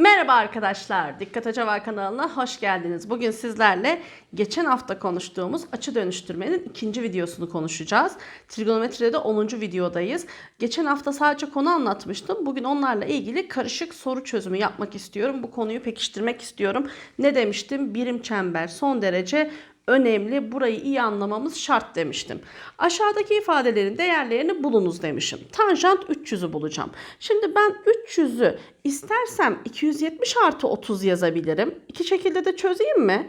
Merhaba arkadaşlar, Dikkat Hoca kanalına hoş geldiniz. Bugün sizlerle geçen hafta konuştuğumuz açı dönüştürmenin ikinci videosunu konuşacağız. Trigonometride de 10. videodayız. Geçen hafta sadece konu anlatmıştım. Bugün onlarla ilgili karışık soru çözümü yapmak istiyorum. Bu konuyu pekiştirmek istiyorum. Ne demiştim? Birim çember son derece önemli. Burayı iyi anlamamız şart demiştim. Aşağıdaki ifadelerin değerlerini bulunuz demişim. Tanjant 300'ü bulacağım. Şimdi ben 300'ü istersem 270 artı 30 yazabilirim. İki şekilde de çözeyim mi?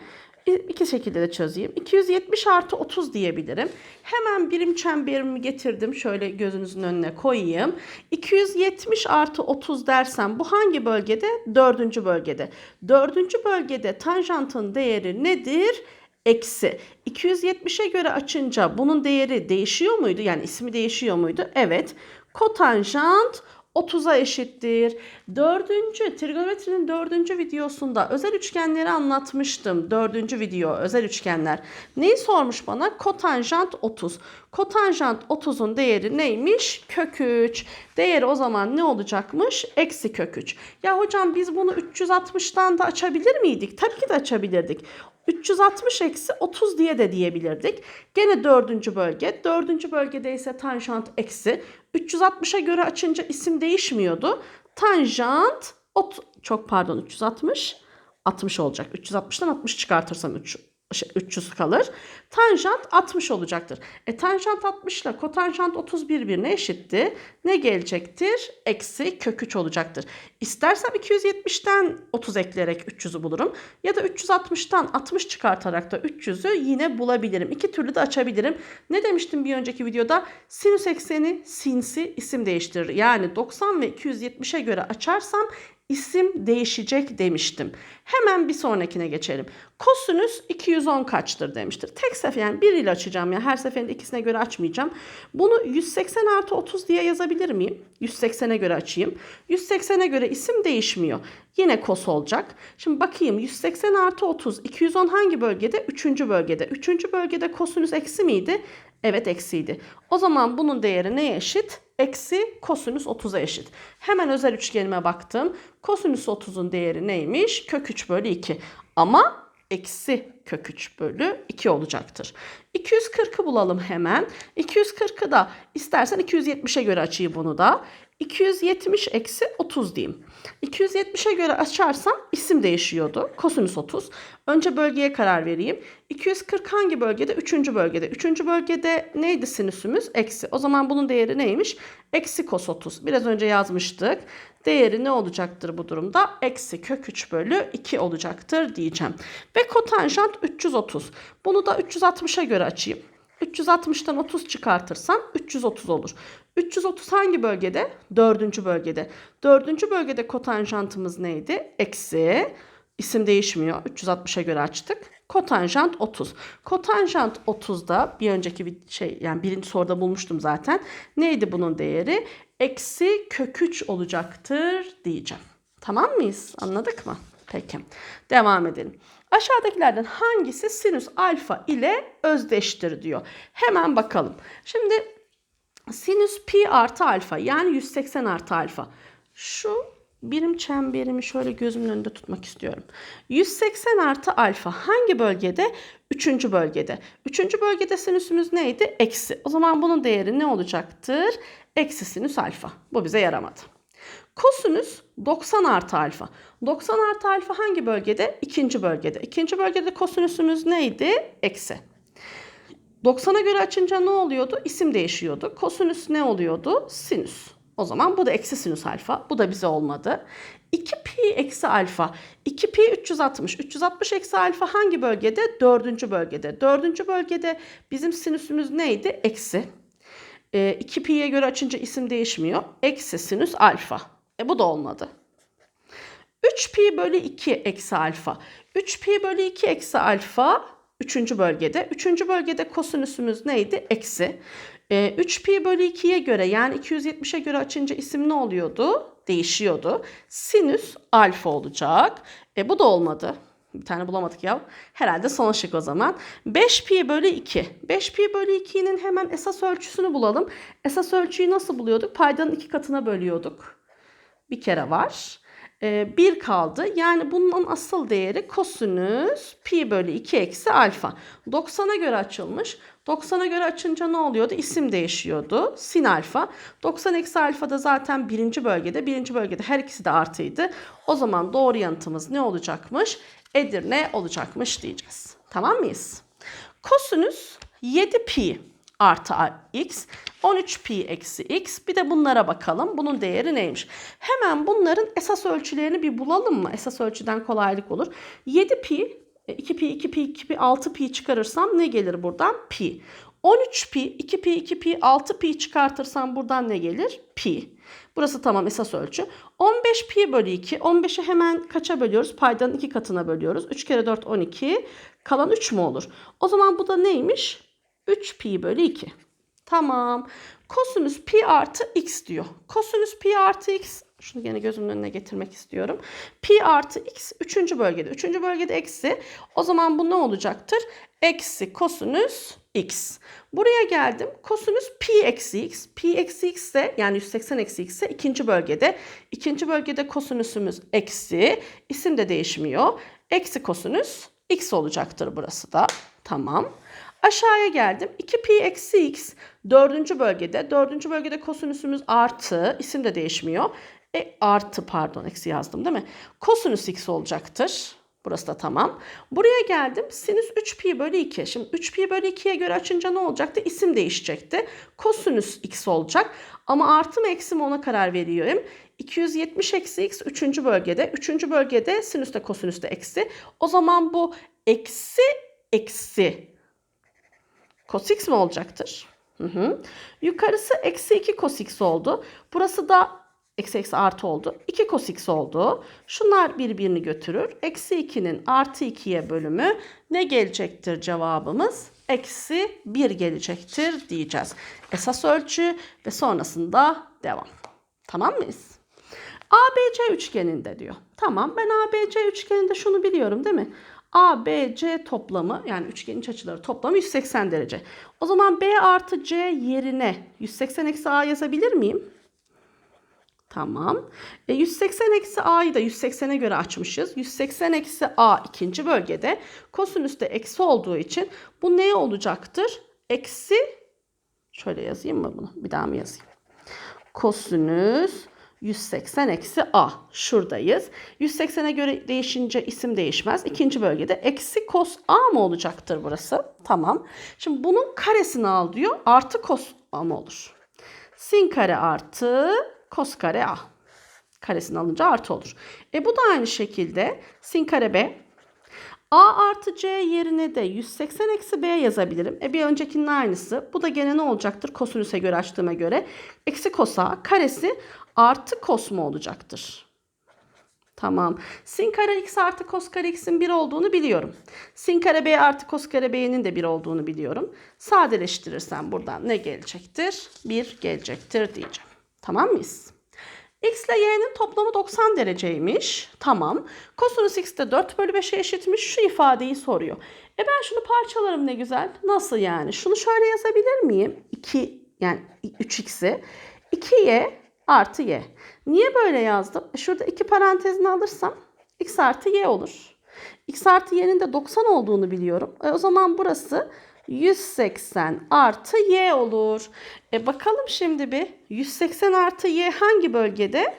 İki şekilde de çözeyim. 270 artı 30 diyebilirim. Hemen birim çemberimi getirdim. Şöyle gözünüzün önüne koyayım. 270 artı 30 dersem bu hangi bölgede? Dördüncü bölgede. Dördüncü bölgede tanjantın değeri nedir? Eksi. 270'e göre açınca bunun değeri değişiyor muydu? Yani ismi değişiyor muydu? Evet. Kotanjant 30'a eşittir. Dördüncü, trigonometrinin dördüncü videosunda özel üçgenleri anlatmıştım. Dördüncü video, özel üçgenler. Neyi sormuş bana? Kotanjant 30. Kotanjant 30'un değeri neymiş? Kök 3. Değeri o zaman ne olacakmış? Eksi kök 3. Ya hocam biz bunu 360'tan da açabilir miydik? Tabii ki de açabilirdik. 360 eksi 30 diye de diyebilirdik. Gene dördüncü bölge. Dördüncü bölgede ise tanjant eksi. 360'a göre açınca isim değişmiyordu. Tanjant ot çok pardon 360 60 olacak. 360'tan 60 çıkartırsam 3 şey, 300 kalır. Tanjant 60 olacaktır. E tanjant 60 ile kotanjant 30 birbirine eşitti. Ne gelecektir? Eksi kök 3 olacaktır. İstersem 270'ten 30 ekleyerek 300'ü bulurum. Ya da 360'tan 60 çıkartarak da 300'ü yine bulabilirim. İki türlü de açabilirim. Ne demiştim bir önceki videoda? Sinüs ekseni sinsi isim değiştirir. Yani 90 ve 270'e göre açarsam isim değişecek demiştim. Hemen bir sonrakine geçelim. Kosinüs 210 kaçtır demiştir. Tek sefer yani bir ile açacağım ya her seferinde ikisine göre açmayacağım. Bunu 180 artı 30 diye yazabilir miyim? 180'e göre açayım. 180'e göre isim değişmiyor. Yine kos olacak. Şimdi bakayım 180 artı 30 210 hangi bölgede? Üçüncü bölgede. Üçüncü bölgede kosinüs eksi miydi? Evet eksiydi. O zaman bunun değeri neye eşit? Eksi kosinüs 30'a eşit. Hemen özel üçgenime baktım. Kosinüs 30'un değeri neymiş? Kök 3 bölü 2. Ama eksi kök 3 bölü 2 olacaktır. 240'ı bulalım hemen. 240'ı da istersen 270'e göre açayım bunu da. 270 eksi 30 diyeyim. 270'e göre açarsam isim değişiyordu. Kosinüs 30. Önce bölgeye karar vereyim. 240 hangi bölgede? Üçüncü bölgede. Üçüncü bölgede neydi sinüsümüz? Eksi. O zaman bunun değeri neymiş? Eksi kos 30. Biraz önce yazmıştık. Değeri ne olacaktır bu durumda? Eksi kök 3 bölü 2 olacaktır diyeceğim. Ve kotanjant 330. Bunu da 360'a göre açayım. 360'tan 30 çıkartırsam 330 olur. 330 hangi bölgede? Dördüncü bölgede. Dördüncü bölgede kotanjantımız neydi? Eksi. İsim değişmiyor. 360'a göre açtık. Kotanjant 30. Kotanjant 30'da bir önceki bir şey yani birinci soruda bulmuştum zaten. Neydi bunun değeri? Eksi kök 3 olacaktır diyeceğim. Tamam mıyız? Anladık mı? Peki. Devam edelim. Aşağıdakilerden hangisi sinüs alfa ile özdeştir diyor. Hemen bakalım. Şimdi sinüs pi artı alfa yani 180 artı alfa. Şu birim çemberimi şöyle gözümün önünde tutmak istiyorum. 180 artı alfa hangi bölgede? Üçüncü bölgede. Üçüncü bölgede sinüsümüz neydi? Eksi. O zaman bunun değeri ne olacaktır? Eksi sinüs alfa. Bu bize yaramadı. Kosinüs 90 artı alfa. 90 artı alfa hangi bölgede? İkinci bölgede. İkinci bölgede kosinüsümüz neydi? Eksi. 90'a göre açınca ne oluyordu? İsim değişiyordu. Kosinüs ne oluyordu? Sinüs. O zaman bu da eksi sinüs alfa. Bu da bize olmadı. 2 pi eksi alfa. 2 pi 360. 360 eksi alfa hangi bölgede? Dördüncü bölgede. Dördüncü bölgede bizim sinüsümüz neydi? Eksi. E, 2 pi'ye göre açınca isim değişmiyor. Eksi sinüs alfa. E bu da olmadı. 3 pi bölü 2 eksi alfa. 3 pi bölü 2 eksi alfa 3. bölgede. 3. bölgede kosinüsümüz neydi? Eksi. E, 3 pi bölü 2'ye göre yani 270'e göre açınca isim ne oluyordu? Değişiyordu. Sinüs alfa olacak. E bu da olmadı. Bir tane bulamadık ya. Herhalde son şık o zaman. 5 pi bölü 2. 5 pi bölü 2'nin hemen esas ölçüsünü bulalım. Esas ölçüyü nasıl buluyorduk? Paydanın iki katına bölüyorduk. Bir kere var. e, 1 kaldı. Yani bunun asıl değeri kosinüs pi bölü 2 eksi alfa. 90'a göre açılmış. 90'a göre açınca ne oluyordu? İsim değişiyordu. Sin alfa. 90 eksi alfa da zaten birinci bölgede. Birinci bölgede her ikisi de artıydı. O zaman doğru yanıtımız ne olacakmış? Edirne olacakmış diyeceğiz. Tamam mıyız? Kosinüs 7 pi artı x, 13 pi eksi x. Bir de bunlara bakalım. Bunun değeri neymiş? Hemen bunların esas ölçülerini bir bulalım mı? Esas ölçüden kolaylık olur. 7 pi, 2 pi, 2 pi, 2 pi, 6 pi çıkarırsam ne gelir buradan? Pi. 13 pi, 2 pi, 2 pi, 6 pi çıkartırsam buradan ne gelir? Pi. Burası tamam esas ölçü. 15 pi bölü 2. 15'i hemen kaça bölüyoruz? Paydanın iki katına bölüyoruz. 3 kere 4 12. Kalan 3 mü olur? O zaman bu da neymiş? 3 pi bölü 2. Tamam. Kosinüs pi artı x diyor. Kosinüs pi artı x şunu yine gözümün önüne getirmek istiyorum. Pi artı x 3. bölgede. 3. bölgede eksi. O zaman bu ne olacaktır? Eksi kosinüs x. Buraya geldim. Kosinüs pi eksi x. Pi eksi x ise yani 180 eksi x ise ikinci bölgede. İkinci bölgede kosinüsümüz eksi. İsim de değişmiyor. Eksi kosinüs x olacaktır burası da. Tamam. Aşağıya geldim. 2 pi eksi x dördüncü bölgede. Dördüncü bölgede kosinüsümüz artı. isim de değişmiyor. E artı pardon eksi yazdım değil mi? Kosinüs x olacaktır. Burası da tamam. Buraya geldim. Sinüs 3 pi bölü 2. Şimdi 3 pi bölü 2'ye göre açınca ne olacaktı? İsim değişecekti. Kosinüs x olacak. Ama artı mı eksi mi ona karar veriyorum. 270 eksi x 3. bölgede. 3. bölgede sinüs de kosinüs de eksi. O zaman bu eksi eksi cos x mi olacaktır? Hı hı. Yukarısı eksi 2 cos x oldu. Burası da eksi eksi artı oldu. 2 cos x oldu. Şunlar birbirini götürür. Eksi 2'nin artı 2'ye bölümü ne gelecektir cevabımız? Eksi 1 gelecektir diyeceğiz. Esas ölçü ve sonrasında devam. Tamam mıyız? ABC üçgeninde diyor. Tamam ben ABC üçgeninde şunu biliyorum değil mi? ABC toplamı yani üçgenin iç açıları toplamı 180 derece. O zaman B artı C yerine 180 eksi A yazabilir miyim? Tamam. E, 180 eksi A'yı da 180'e göre açmışız. 180 eksi A ikinci bölgede. Kosinüs de eksi olduğu için bu ne olacaktır? Eksi şöyle yazayım mı bunu? Bir daha mı yazayım? Kosinüs 180 eksi A. Şuradayız. 180'e göre değişince isim değişmez. İkinci bölgede eksi kos A mı olacaktır burası? Tamam. Şimdi bunun karesini al diyor. Artı kos A mı olur? Sin kare artı kos kare A. Karesini alınca artı olur. E bu da aynı şekilde sin kare B. A artı C yerine de 180 eksi B yazabilirim. E bir öncekinin aynısı. Bu da gene ne olacaktır? Kosinüse göre açtığıma göre. Eksi kos A karesi artı kos mu olacaktır? Tamam. Sin kare x artı kos kare x'in 1 olduğunu biliyorum. Sin kare b artı kos kare b'nin de 1 olduğunu biliyorum. Sadeleştirirsem buradan ne gelecektir? 1 gelecektir diyeceğim. Tamam mıyız? X ile y'nin toplamı 90 dereceymiş. Tamam. Kosinüs x de 4 bölü 5'e eşitmiş. Şu ifadeyi soruyor. E ben şunu parçalarım ne güzel. Nasıl yani? Şunu şöyle yazabilir miyim? 2 yani 3x'i. 2y artı y. Niye böyle yazdım? E şurada iki parantezini alırsam x artı y olur. x artı y'nin de 90 olduğunu biliyorum. E o zaman burası 180 artı y olur. E bakalım şimdi bir 180 artı y hangi bölgede?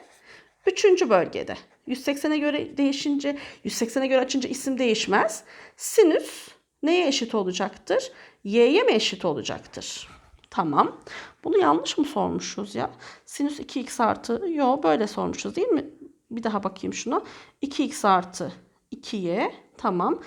Üçüncü bölgede. 180'e göre değişince, 180'e göre açınca isim değişmez. Sinüs neye eşit olacaktır? Y'ye mi eşit olacaktır? Tamam. Bunu yanlış mı sormuşuz ya? Sinüs 2x artı. Yo böyle sormuşuz değil mi? Bir daha bakayım şunu. 2x artı 2y. Tamam.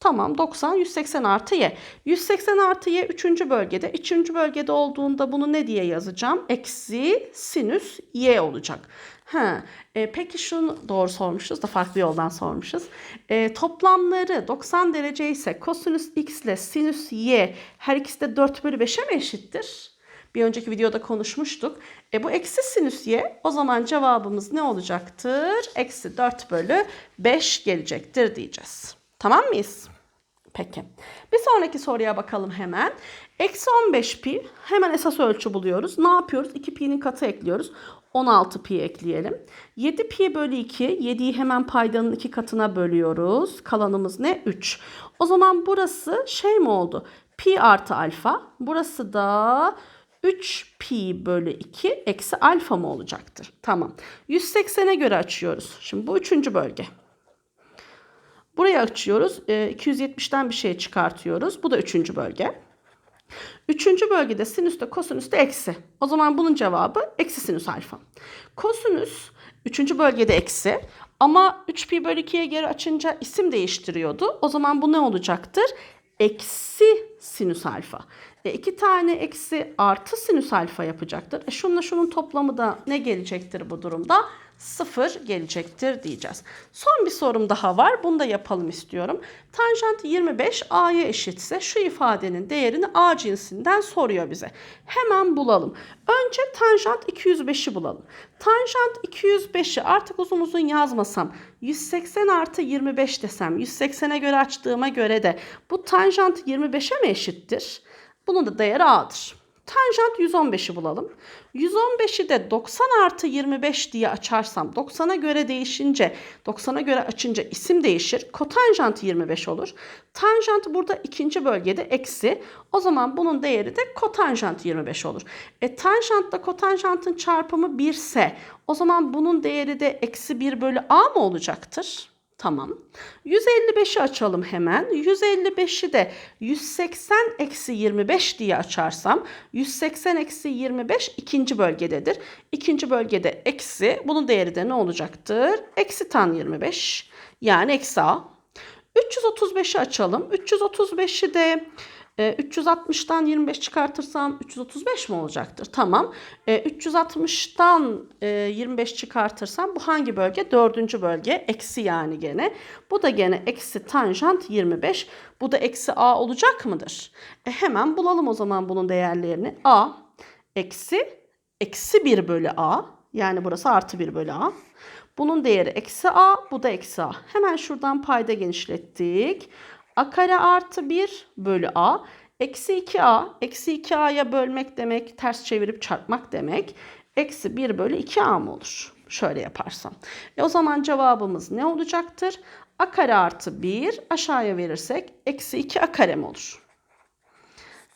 Tamam 90 180 artı y. 180 artı y 3. bölgede. 3. bölgede olduğunda bunu ne diye yazacağım? Eksi sinüs y olacak. Ha, e, peki şunu doğru sormuşuz da farklı yoldan sormuşuz. E, toplamları 90 derece ise kosinüs x ile sinüs y her ikisi de 4 bölü 5'e mi eşittir? Bir önceki videoda konuşmuştuk. E bu eksi sinüs y o zaman cevabımız ne olacaktır? Eksi 4 bölü 5 gelecektir diyeceğiz. Tamam mıyız? Peki. Bir sonraki soruya bakalım hemen. Eksi 15 pi hemen esas ölçü buluyoruz. Ne yapıyoruz? 2 pi'nin katı ekliyoruz. 16 pi ekleyelim. 7 pi bölü 2. 7'yi hemen paydanın iki katına bölüyoruz. Kalanımız ne? 3. O zaman burası şey mi oldu? Pi artı alfa. Burası da 3 pi bölü 2 eksi alfa mı olacaktır? Tamam. 180'e göre açıyoruz. Şimdi bu üçüncü bölge. Burayı açıyoruz. Ee, 270'ten bir şey çıkartıyoruz. Bu da üçüncü bölge. Üçüncü bölgede sinüste kosinüste eksi. O zaman bunun cevabı eksi sinüs alfa. Kosinüs üçüncü bölgede eksi. Ama 3 pi bölü 2'ye geri açınca isim değiştiriyordu. O zaman bu ne olacaktır? Eksi sinüs alfa. E iki tane eksi artı sinüs alfa yapacaktır. E şununla şunun toplamı da ne gelecektir bu durumda? Sıfır gelecektir diyeceğiz. Son bir sorum daha var. Bunu da yapalım istiyorum. Tanjant 25 a'ya eşitse şu ifadenin değerini a cinsinden soruyor bize. Hemen bulalım. Önce tanjant 205'i bulalım. Tanjant 205'i artık uzun uzun yazmasam 180 artı 25 desem 180'e göre açtığıma göre de bu tanjant 25'e mi eşittir? Bunun da değeri a'dır. Tanjant 115'i bulalım. 115'i de 90 artı 25 diye açarsam 90'a göre değişince 90'a göre açınca isim değişir. Kotanjant 25 olur. Tanjant burada ikinci bölgede eksi. O zaman bunun değeri de kotanjant 25 olur. E tanjantla kotanjantın çarpımı 1 ise o zaman bunun değeri de eksi 1 bölü a mı olacaktır? Tamam. 155'i açalım hemen. 155'i de 180 eksi 25 diye açarsam 180 eksi 25 ikinci bölgededir. İkinci bölgede eksi. Bunun değeri de ne olacaktır? Eksi tan 25 yani eksi a. 335'i açalım. 335'i de e, 360'tan 25 çıkartırsam 335 mi olacaktır? Tamam. E, 360'tan e, 25 çıkartırsam bu hangi bölge? Dördüncü bölge. Eksi yani gene. Bu da gene eksi tanjant 25. Bu da eksi a olacak mıdır? E, hemen bulalım o zaman bunun değerlerini. a eksi eksi 1 bölü a. Yani burası artı 1 bölü a. Bunun değeri eksi a, bu da eksi a. Hemen şuradan payda genişlettik. A kare artı 1 bölü a. Eksi 2a, eksi 2a'ya bölmek demek, ters çevirip çarpmak demek. Eksi 1 bölü 2a mı olur? Şöyle yaparsam. E o zaman cevabımız ne olacaktır? a kare artı 1 aşağıya verirsek eksi 2 a kare mi olur?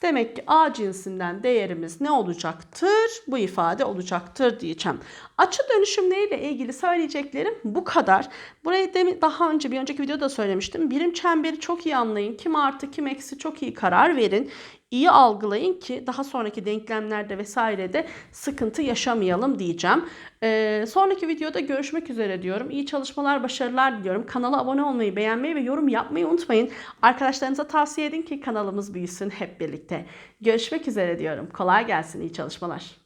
Demek ki A cinsinden değerimiz ne olacaktır? Bu ifade olacaktır diyeceğim. Açı dönüşümleriyle ilgili söyleyeceklerim bu kadar. Burayı demin, daha önce bir önceki videoda söylemiştim. Birim çemberi çok iyi anlayın. Kim artı kim eksi çok iyi karar verin. İyi algılayın ki daha sonraki denklemlerde vesairede sıkıntı yaşamayalım diyeceğim. Ee, sonraki videoda görüşmek üzere diyorum. İyi çalışmalar, başarılar diliyorum. Kanala abone olmayı, beğenmeyi ve yorum yapmayı unutmayın. Arkadaşlarınıza tavsiye edin ki kanalımız büyüsün hep birlikte. Görüşmek üzere diyorum. Kolay gelsin, iyi çalışmalar.